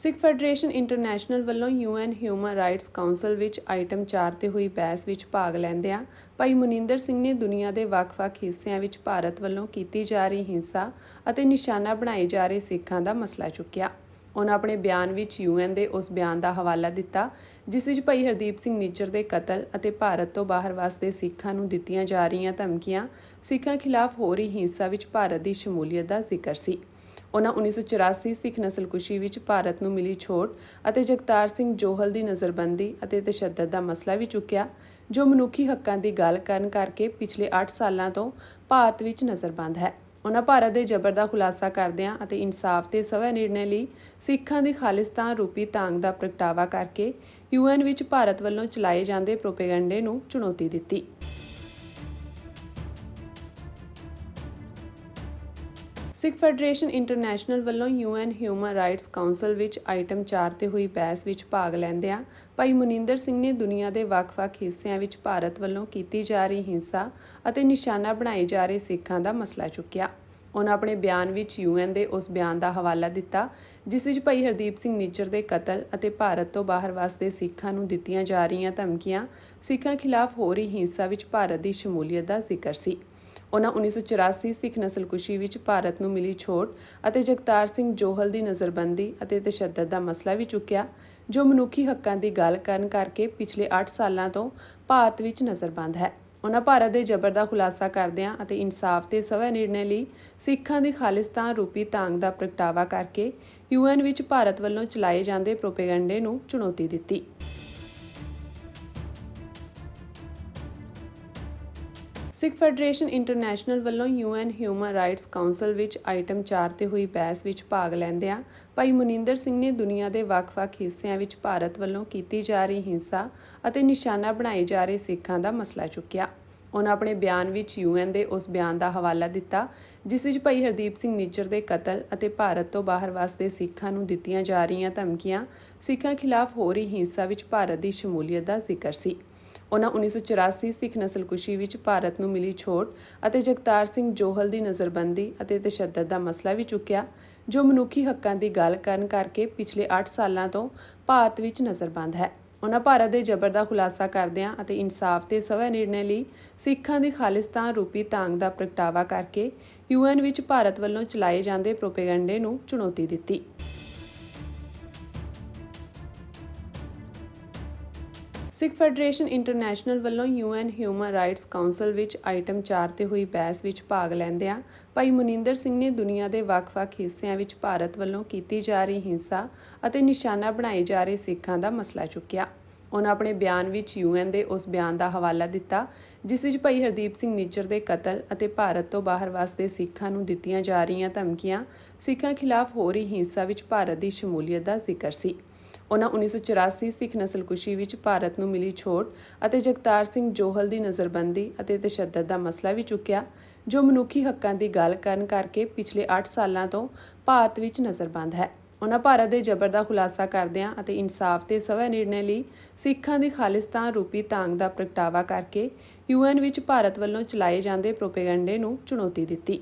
ਸਿੱਖ Federation International ਵੱਲੋਂ UN human rights council ਵਿੱਚ item 4 ਤੇ ਹੋਈ ਬਹਿਸ ਵਿੱਚ ਭਾਗ ਲੈਂਦਿਆਂ ਭਾਈ ਮੁਨਿੰਦਰ ਸਿੰਘ ਨੇ ਦੁਨੀਆ ਦੇ ਵੱਖ-ਵੱਖ ਹਿੱਸਿਆਂ ਵਿੱਚ ਭਾਰਤ ਵੱਲੋਂ ਕੀਤੀ ਜਾ ਰਹੀ ਹਿੰਸਾ ਅਤੇ ਨਿਸ਼ਾਨਾ ਬਣਾਏ ਜਾ ਰਹੇ ਸਿੱਖਾਂ ਦਾ ਮਸਲਾ ਚੁੱਕਿਆ। ਉਹਨਾਂ ਆਪਣੇ ਬਿਆਨ ਵਿੱਚ ਯੂਐਨ ਦੇ ਉਸ ਬਿਆਨ ਦਾ ਹਵਾਲਾ ਦਿੱਤਾ, ਜਿਸ ਵਿੱਚ ਭਾਈ ਹਰਦੀਪ ਸਿੰਘ ਨਿੱਜਰ ਦੇ ਕਤਲ ਅਤੇ ਭਾਰਤ ਤੋਂ ਬਾਹਰ ਵਸਦੇ ਸਿੱਖਾਂ ਨੂੰ ਦਿੱਤੀਆਂ ਜਾ ਰਹੀਆਂ ਧਮਕੀਆਂ ਸਿੱਖਾਂ ਖਿਲਾਫ ਹੋ ਰਹੀ ਹਿੰਸਾ ਵਿੱਚ ਭਾਰਤ ਦੀ ਸ਼ਮੂਲੀਅਤ ਦਾ ਜ਼ਿਕਰ ਸੀ। ਉਹਨਾਂ 1984 ਸਿੱਖ ਨਸਲਕੁਸ਼ੀ ਵਿੱਚ ਭਾਰਤ ਨੂੰ ਮਿਲੀ ਛੋਟ ਅਤੇ ਜਗਤਾਰ ਸਿੰਘ ਜੋਹਲ ਦੀ ਨਜ਼ਰਬੰਦੀ ਅਤੇ ਤਸ਼ੱਦਦ ਦਾ ਮਸਲਾ ਵੀ ਚੁੱਕਿਆ, ਜੋ ਮਨੁੱਖੀ ਹੱਕਾਂ ਦੀ ਗੱਲ ਕਰਨ ਕਰਕੇ ਪਿਛਲੇ 8 ਸਾਲਾਂ ਤੋਂ ਭਾਰਤ ਵਿੱਚ ਨਜ਼ਰਬੰਦ ਹੈ। ਉਹਨਾਂ ਭਾਰਤ ਦੇ ਜ਼ਬਰ ਦਾ ਖੁਲਾਸਾ ਕਰਦਿਆਂ ਅਤੇ ਇਨਸਾਫ ਤੇ ਸਵੈ ਨਿਰਣੇ ਲਈ ਸਿੱਖਾਂ ਦੀ ਖਾਲਿਸਤਾਨ ਰੂਪੀ ਤਾਂਗ ਦਾ ਪ੍ਰਗਟਾਵਾ ਕਰਕੇ ਯੂਐਨ ਵਿੱਚ ਭਾਰਤ ਵੱਲੋਂ ਚਲਾਏ ਜਾਂਦੇ ਪ੍ਰੋਪੇਗੈਂਡੇ ਨੂੰ ਚੁਣੌਤੀ ਦਿੱਤੀ। ਸਿੱਖ ਫੈਡਰੇਸ਼ਨ ਇੰਟਰਨੈਸ਼ਨਲ ਵੱਲੋਂ ਯੂਐਨ ਹਿਊਮਨ ਰਾਈਟਸ ਕਾਉਂਸਲ ਵਿੱਚ ਆਈਟਮ 4 ਤੇ ਹੋਈ ਬਹਿਸ ਵਿੱਚ ਭਾਗ ਲੈਂਦਿਆਂ ਭਾਈ ਮੁਨਿੰਦਰ ਸਿੰਘ ਨੇ ਦੁਨੀਆ ਦੇ ਵੱਖ-ਵੱਖ ਹਿੱਸਿਆਂ ਵਿੱਚ ਭਾਰਤ ਵੱਲੋਂ ਕੀਤੀ ਜਾ ਰਹੀ ਹਿੰਸਾ ਅਤੇ ਨਿਸ਼ਾਨਾ ਬਣਾਏ ਜਾ ਰਹੇ ਸਿੱਖਾਂ ਦਾ ਮਸਲਾ ਚੁੱਕਿਆ। ਉਹਨਾਂ ਆਪਣੇ ਬਿਆਨ ਵਿੱਚ ਯੂਐਨ ਦੇ ਉਸ ਬਿਆਨ ਦਾ ਹਵਾਲਾ ਦਿੱਤਾ, ਜਿਸ ਵਿੱਚ ਭਾਈ ਹਰਦੀਪ ਸਿੰਘ ਨਿੱਜਰ ਦੇ ਕਤਲ ਅਤੇ ਭਾਰਤ ਤੋਂ ਬਾਹਰ ਵਸਦੇ ਸਿੱਖਾਂ ਨੂੰ ਦਿੱਤੀਆਂ ਜਾ ਰਹੀਆਂ ਧਮਕੀਆਂ ਸਿੱਖਾਂ ਖਿਲਾਫ ਹੋ ਰਹੀ ਹਿੰਸਾ ਵਿੱਚ ਭਾਰਤ ਦੀ ਸ਼ਮੂਲੀਅਤ ਦਾ ਜ਼ਿਕਰ ਸੀ। ਉਹਨਾਂ 1984 ਸਿੱਖ ਨਸਲਕੁਸ਼ੀ ਵਿੱਚ ਭਾਰਤ ਨੂੰ ਮਿਲੀ ਛੋਟ ਅਤੇ ਜਗਤਾਰ ਸਿੰਘ ਜੋਹਲ ਦੀ ਨਜ਼ਰਬੰਦੀ ਅਤੇ ਤਸ਼ੱਦਦ ਦਾ ਮਸਲਾ ਵੀ ਚੁੱਕਿਆ, ਜੋ ਮਨੁੱਖੀ ਹੱਕਾਂ ਦੀ ਗੱਲ ਕਰਨ ਕਰਕੇ ਪਿਛਲੇ 8 ਸਾਲਾਂ ਤੋਂ ਭਾਰਤ ਵਿੱਚ ਨਜ਼ਰਬੰਦ ਹੈ। ਉਹਨਾਂ ਭਾਰਤ ਦੇ ਜ਼ਬਰ ਦਾ ਖੁਲਾਸਾ ਕਰਦਿਆਂ ਅਤੇ ਇਨਸਾਫ ਤੇ ਸਵੈ ਨਿਰਣੇ ਲਈ ਸਿੱਖਾਂ ਦੀ ਖਾਲਿਸਤਾਨ ਰੂਪੀ ਤਾਂਗ ਦਾ ਪ੍ਰਗਟਾਵਾ ਕਰਕੇ ਯੂਐਨ ਵਿੱਚ ਭਾਰਤ ਵੱਲੋਂ ਚਲਾਏ ਜਾਂਦੇ ਪ੍ਰੋਪੇਗੈਂਡੇ ਨੂੰ ਚੁਣੌਤੀ ਦਿੱਤੀ। ਸਿੱਖ ਫੈਡਰੇਸ਼ਨ ਇੰਟਰਨੈਸ਼ਨਲ ਵੱਲੋਂ ਯੂਐਨ ਹਿਊਮਨ ਰਾਈਟਸ ਕਾਉਂਸਲ ਵਿੱਚ ਆਈਟਮ 4 ਤੇ ਹੋਈ ਬਹਿਸ ਵਿੱਚ ਭਾਗ ਲੈਂਦਿਆਂ ਭਾਈ ਮੁਨਿੰਦਰ ਸਿੰਘ ਨੇ ਦੁਨੀਆ ਦੇ ਵੱਖ-ਵੱਖ ਹਿੱਸਿਆਂ ਵਿੱਚ ਭਾਰਤ ਵੱਲੋਂ ਕੀਤੀ ਜਾ ਰਹੀ ਹਿੰਸਾ ਅਤੇ ਨਿਸ਼ਾਨਾ ਬਣਾਏ ਜਾ ਰਹੇ ਸਿੱਖਾਂ ਦਾ ਮਸਲਾ ਚੁੱਕਿਆ। ਉਹਨਾਂ ਆਪਣੇ ਬਿਆਨ ਵਿੱਚ ਯੂਐਨ ਦੇ ਉਸ ਬਿਆਨ ਦਾ ਹਵਾਲਾ ਦਿੱਤਾ, ਜਿਸ ਵਿੱਚ ਭਾਈ ਹਰਦੀਪ ਸਿੰਘ ਨਿੱਜਰ ਦੇ ਕਤਲ ਅਤੇ ਭਾਰਤ ਤੋਂ ਬਾਹਰ ਵਸਦੇ ਸਿੱਖਾਂ ਨੂੰ ਦਿੱਤੀਆਂ ਜਾ ਰਹੀਆਂ ਧਮਕੀਆਂ ਸਿੱਖਾਂ ਖਿਲਾਫ ਹੋ ਰਹੀ ਹਿੰਸਾ ਵਿੱਚ ਭਾਰਤ ਦੀ ਸ਼ਮੂਲੀਅਤ ਦਾ ਜ਼ਿਕਰ ਸੀ। ਉਹਨਾਂ 1984 ਸਿੱਖ ਨਸਲਕੁਸ਼ੀ ਵਿੱਚ ਭਾਰਤ ਨੂੰ ਮਿਲੀ ਛੋਟ ਅਤੇ ਜਗਤਾਰ ਸਿੰਘ ਜੋਹਲ ਦੀ ਨਜ਼ਰਬੰਦੀ ਅਤੇ ਤਸ਼ੱਦਦ ਦਾ ਮਸਲਾ ਵੀ ਚੁੱਕਿਆ, ਜੋ ਮਨੁੱਖੀ ਹੱਕਾਂ ਦੀ ਗੱਲ ਕਰਨ ਕਰਕੇ ਪਿਛਲੇ 8 ਸਾਲਾਂ ਤੋਂ ਭਾਰਤ ਵਿੱਚ ਨਜ਼ਰਬੰਦ ਹੈ। ਉਹਨਾਂ ਭਾਰਤ ਦੇ ਜ਼ਬਰ ਦਾ ਖੁਲਾਸਾ ਕਰਦਿਆਂ ਅਤੇ ਇਨਸਾਫ ਤੇ ਸਵੈ ਨਿਰਣੇ ਲਈ ਸਿੱਖਾਂ ਦੀ ਖਾਲਿਸਤਾਨ ਰੂਪੀ ਤਾਂਗ ਦਾ ਪ੍ਰਗਟਾਵਾ ਕਰਕੇ ਯੂਐਨ ਵਿੱਚ ਭਾਰਤ ਵੱਲੋਂ ਚਲਾਏ ਜਾਂਦੇ ਪ੍ਰੋਪੇਗੈਂਡੇ ਨੂੰ ਚੁਣੌਤੀ ਦਿੱਤੀ। ਸਿੱਖ ਫੈਡਰੇਸ਼ਨ ਇੰਟਰਨੈਸ਼ਨਲ ਵੱਲੋਂ ਯੂਐਨ ਹਿਊਮਨ ਰਾਈਟਸ ਕਾਉਂਸਲ ਵਿੱਚ ਆਈਟਮ 4 ਤੇ ਹੋਈ ਬਹਿਸ ਵਿੱਚ ਭਾਗ ਲੈਂਦਿਆਂ ਭਾਈ ਮੁਨਿੰਦਰ ਸਿੰਘ ਨੇ ਦੁਨੀਆ ਦੇ ਵੱਖ-ਵੱਖ ਹਿੱਸਿਆਂ ਵਿੱਚ ਭਾਰਤ ਵੱਲੋਂ ਕੀਤੀ ਜਾ ਰਹੀ ਹਿੰਸਾ ਅਤੇ ਨਿਸ਼ਾਨਾ ਬਣਾਏ ਜਾ ਰਹੇ ਸਿੱਖਾਂ ਦਾ ਮਸਲਾ ਚੁੱਕਿਆ। ਉਹਨਾਂ ਆਪਣੇ ਬਿਆਨ ਵਿੱਚ ਯੂਐਨ ਦੇ ਉਸ ਬਿਆਨ ਦਾ ਹਵਾਲਾ ਦਿੱਤਾ, ਜਿਸ ਵਿੱਚ ਭਾਈ ਹਰਦੀਪ ਸਿੰਘ ਨਿੱਜਰ ਦੇ ਕਤਲ ਅਤੇ ਭਾਰਤ ਤੋਂ ਬਾਹਰ ਵਸਦੇ ਸਿੱਖਾਂ ਨੂੰ ਦਿੱਤੀਆਂ ਜਾ ਰਹੀਆਂ ਧਮਕੀਆਂ ਸਿੱਖਾਂ ਖਿਲਾਫ ਹੋ ਰਹੀ ਹਿੰਸਾ ਵਿੱਚ ਭਾਰਤ ਦੀ ਸ਼ਮੂਲੀਅਤ ਦਾ ਜ਼ਿਕਰ ਸੀ। ਉਹਨਾਂ 1984 ਸਿੱਖ ਨਸਲਕੁਸ਼ੀ ਵਿੱਚ ਭਾਰਤ ਨੂੰ ਮਿਲੀ ਛੋਟ ਅਤੇ ਜਗਤਾਰ ਸਿੰਘ ਜੋਹਲ ਦੀ ਨਜ਼ਰਬੰਦੀ ਅਤੇ ਤਸ਼ੱਦਦ ਦਾ ਮਸਲਾ ਵੀ ਚੁੱਕਿਆ, ਜੋ ਮਨੁੱਖੀ ਹੱਕਾਂ ਦੀ ਗੱਲ ਕਰਨ ਕਰਕੇ ਪਿਛਲੇ 8 ਸਾਲਾਂ ਤੋਂ ਭਾਰਤ ਵਿੱਚ ਨਜ਼ਰਬੰਦ ਹੈ। ਉਹਨਾਂ ਭਾਰਤ ਦੇ ਜ਼ਬਰ ਦਾ ਖੁਲਾਸਾ ਕਰਦਿਆਂ ਅਤੇ ਇਨਸਾਫ ਤੇ ਸਵੈ ਨਿਰਣੇ ਲਈ ਸਿੱਖਾਂ ਦੀ ਖਾਲਿਸਤਾਨ ਰੂਪੀ ਤਾਂਗ ਦਾ ਪ੍ਰਗਟਾਵਾ ਕਰਕੇ ਯੂਐਨ ਵਿੱਚ ਭਾਰਤ ਵੱਲੋਂ ਚਲਾਏ ਜਾਂਦੇ ਪ੍ਰੋਪੇਗੈਂਡੇ ਨੂੰ ਚੁਣੌਤੀ ਦਿੱਤੀ।